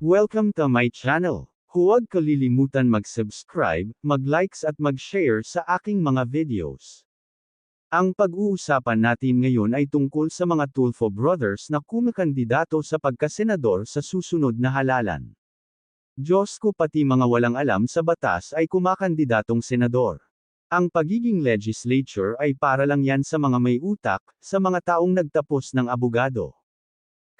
Welcome to my channel. Huwag kalilimutan mag-subscribe, mag-likes at mag-share sa aking mga videos. Ang pag-uusapan natin ngayon ay tungkol sa mga Tulfo brothers na kumakandidato sa pagkasenador sa susunod na halalan. Diyos ko pati mga walang alam sa batas ay kumakandidatong senador. Ang pagiging legislature ay para lang yan sa mga may utak, sa mga taong nagtapos ng abogado.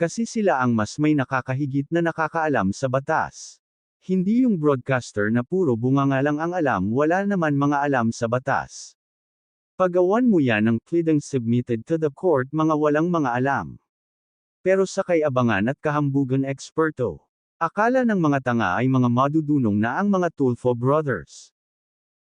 Kasi sila ang mas may nakakahigit na nakakaalam sa batas. Hindi yung broadcaster na puro bunganga lang ang alam wala naman mga alam sa batas. Pagawan mo yan ng pleading submitted to the court mga walang mga alam. Pero sa kay-abangan at kahambugan eksperto. Akala ng mga tanga ay mga madudunong na ang mga Tulfo brothers.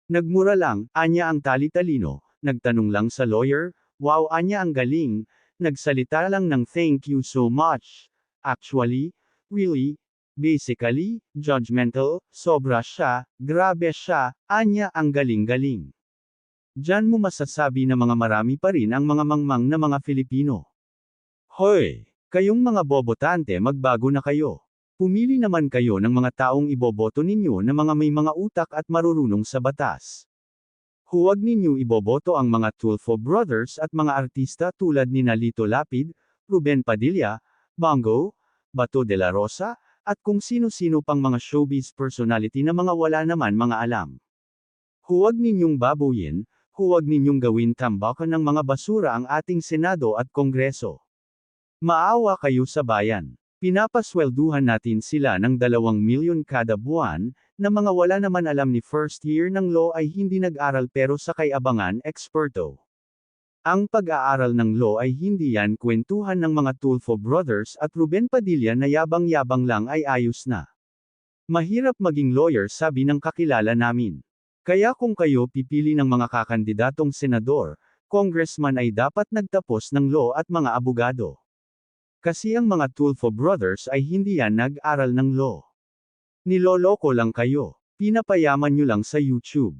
Nagmura lang, anya ang tali-talino, nagtanong lang sa lawyer, wow anya ang galing, nagsalita lang ng thank you so much. Actually, really, basically, judgmental, sobra siya, grabe siya, anya ang galing-galing. Diyan mo masasabi na mga marami pa rin ang mga mangmang na mga Filipino. Hoy! Kayong mga bobotante magbago na kayo. Pumili naman kayo ng mga taong iboboto ninyo na mga may mga utak at marurunong sa batas. Huwag ninyo iboboto ang mga Tulfo brothers at mga artista tulad ni Nalito Lapid, Ruben Padilla, Bongo, Bato de la Rosa, at kung sino-sino pang mga showbiz personality na mga wala naman mga alam. Huwag ninyong babuyin, huwag ninyong gawin tambakan ng mga basura ang ating Senado at Kongreso. Maawa kayo sa bayan. Pinapaswelduhan natin sila ng 2 milyon kada buwan, na mga wala naman alam ni first year ng law ay hindi nag-aral pero sa kay-abangan eksperto. Ang pag-aaral ng law ay hindi yan kwentuhan ng mga Tulfo brothers at Ruben Padilla na yabang-yabang lang ay ayos na. Mahirap maging lawyer sabi ng kakilala namin. Kaya kung kayo pipili ng mga kakandidatong senador, congressman ay dapat nagtapos ng law at mga abogado. Kasi ang mga Tulfo brothers ay hindi yan nag-aral ng law. Niloloko lang kayo. Pinapayaman nyo lang sa YouTube.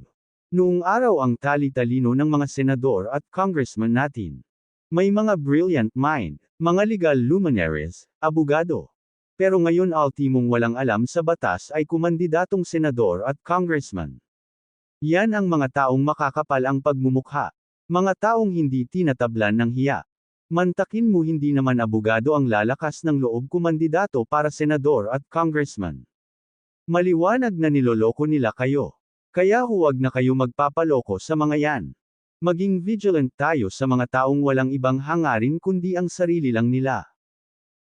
Noong araw ang tali-talino ng mga senador at congressman natin. May mga brilliant mind, mga legal luminaries, abogado. Pero ngayon ultimong walang alam sa batas ay kumandidatong senador at congressman. Yan ang mga taong makakapal ang pagmumukha. Mga taong hindi tinatablan ng hiya. Mantakin mo hindi naman abogado ang lalakas ng loob kumandidato para senador at congressman. Maliwanag na niloloko nila kayo. Kaya huwag na kayo magpapaloko sa mga yan. Maging vigilant tayo sa mga taong walang ibang hangarin kundi ang sarili lang nila.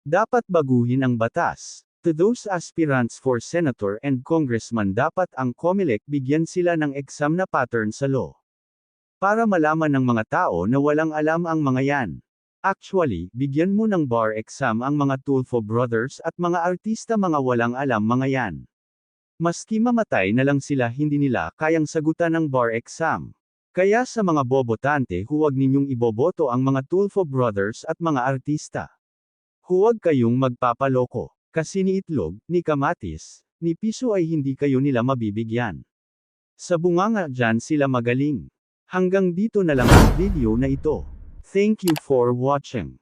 Dapat baguhin ang batas. To those aspirants for senator and congressman dapat ang COMELEC bigyan sila ng exam na pattern sa law. Para malaman ng mga tao na walang alam ang mga yan. Actually, bigyan mo ng bar exam ang mga Tulfo brothers at mga artista mga walang alam mga yan. Maski mamatay na lang sila hindi nila kayang sagutan ng bar exam. Kaya sa mga bobotante huwag ninyong iboboto ang mga Tulfo brothers at mga artista. Huwag kayong magpapaloko. Kasi ni Itlog, ni Kamatis, ni Piso ay hindi kayo nila mabibigyan. Sa bunganga dyan sila magaling. Hanggang dito na lang ang video na ito. Thank you for watching.